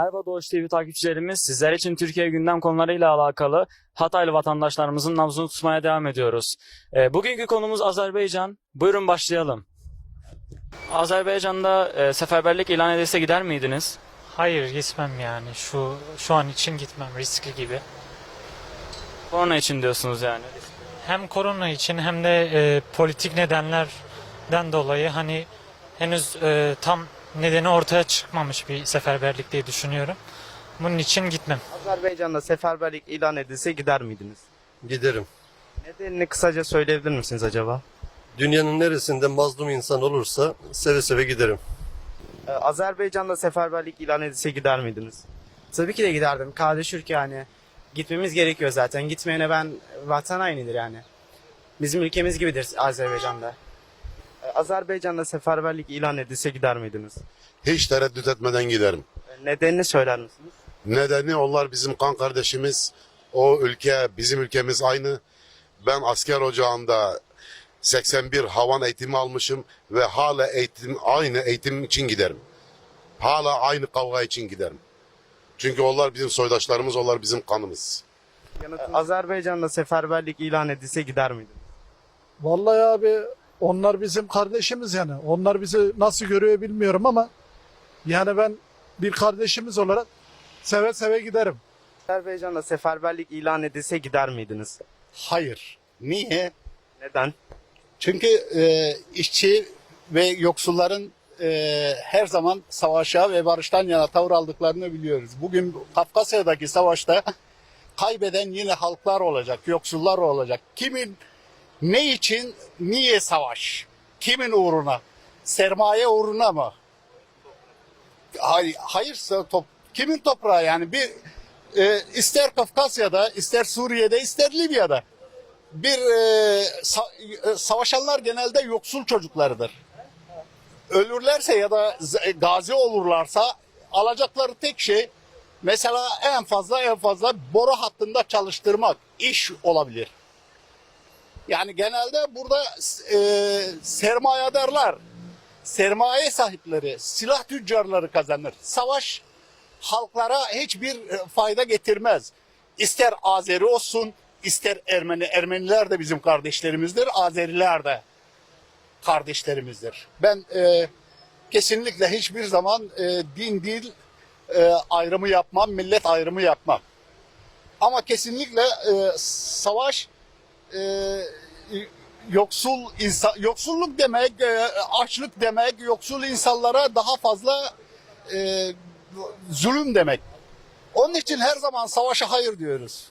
Merhaba Doğuş TV takipçilerimiz. Sizler için Türkiye gündem konularıyla alakalı Hataylı vatandaşlarımızın nabzını tutmaya devam ediyoruz. Ee, bugünkü konumuz Azerbaycan. Buyurun başlayalım. Azerbaycan'da e, seferberlik ilan edilse gider miydiniz? Hayır gitmem yani. Şu şu an için gitmem riskli gibi. Korona için diyorsunuz yani. Hem korona için hem de e, politik nedenlerden dolayı hani henüz e, tam nedeni ortaya çıkmamış bir seferberlik diye düşünüyorum. Bunun için gitmem. Azerbaycan'da seferberlik ilan edilse gider miydiniz? Giderim. Nedenini kısaca söyleyebilir misiniz acaba? Dünyanın neresinde mazlum insan olursa seve seve giderim. Ee, Azerbaycan'da seferberlik ilan edilse gider miydiniz? Tabii ki de giderdim. Kardeş ülke yani. Gitmemiz gerekiyor zaten. Gitmeyene ben vatan hainidir yani. Bizim ülkemiz gibidir Azerbaycan'da. Azerbaycan'da seferberlik ilan edilse gider miydiniz? Hiç tereddüt etmeden giderim. Ee, Nedenini söyler misiniz? Nedeni onlar bizim kan kardeşimiz. O ülke bizim ülkemiz aynı. Ben asker ocağında 81 havan eğitimi almışım ve hala eğitim aynı eğitim için giderim. Hala aynı kavga için giderim. Çünkü onlar bizim soydaşlarımız, onlar bizim kanımız. Ee, Azerbaycan'da seferberlik ilan edilse gider miydiniz? Vallahi abi onlar bizim kardeşimiz yani. Onlar bizi nasıl görüyor bilmiyorum ama yani ben bir kardeşimiz olarak seve seve giderim. Azerbaycan'da seferberlik ilan edilse gider miydiniz? Hayır. Niye? Neden? Çünkü e, işçi ve yoksulların e, her zaman savaşa ve barıştan yana tavır aldıklarını biliyoruz. Bugün Kafkasya'daki savaşta kaybeden yine halklar olacak, yoksullar olacak. Kimin, ne için, niye savaş? Kimin uğruna? Sermaye uğruna mı? Hayır, hayırsa top, kimin toprağı yani bir e, ister Kafkasya'da, ister Suriye'de, ister Libya'da bir e, sa- e, savaşanlar genelde yoksul çocuklarıdır. Ölürlerse ya da z- gazi olurlarsa alacakları tek şey mesela en fazla en fazla boru hattında çalıştırmak iş olabilir. Yani genelde burada e, sermayedarlar, sermaye sahipleri, silah tüccarları kazanır. Savaş halklara hiçbir e, fayda getirmez. İster Azeri olsun, ister Ermeni. Ermeniler de bizim kardeşlerimizdir, Azeriler de kardeşlerimizdir. Ben e, kesinlikle hiçbir zaman e, din dil e, ayrımı yapmam, millet ayrımı yapmam. Ama kesinlikle e, savaş e, yoksul insan yoksulluk demek, e, açlık demek, yoksul insanlara daha fazla e, zulüm demek. Onun için her zaman savaşa hayır diyoruz.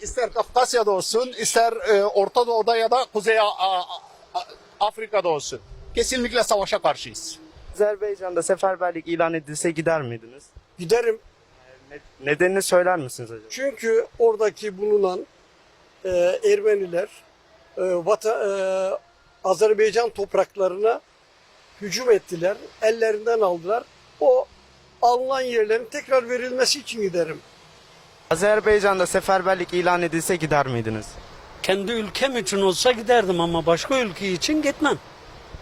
İster Kafkasya'da olsun, ister e, Orta Doğu'da ya da Kuzey A- A- Afrika'da olsun. Kesinlikle savaşa karşıyız. Azerbaycan'da seferberlik ilan edilse gider miydiniz? Giderim Ne- Nedenini söyler misiniz acaba? çünkü oradaki bulunan e, Ermeniler e, vata, e, Azerbaycan topraklarına hücum ettiler. Ellerinden aldılar. O alınan yerlerin tekrar verilmesi için giderim. Azerbaycan'da seferberlik ilan edilse gider miydiniz? Kendi ülkem için olsa giderdim ama başka ülke için gitmem.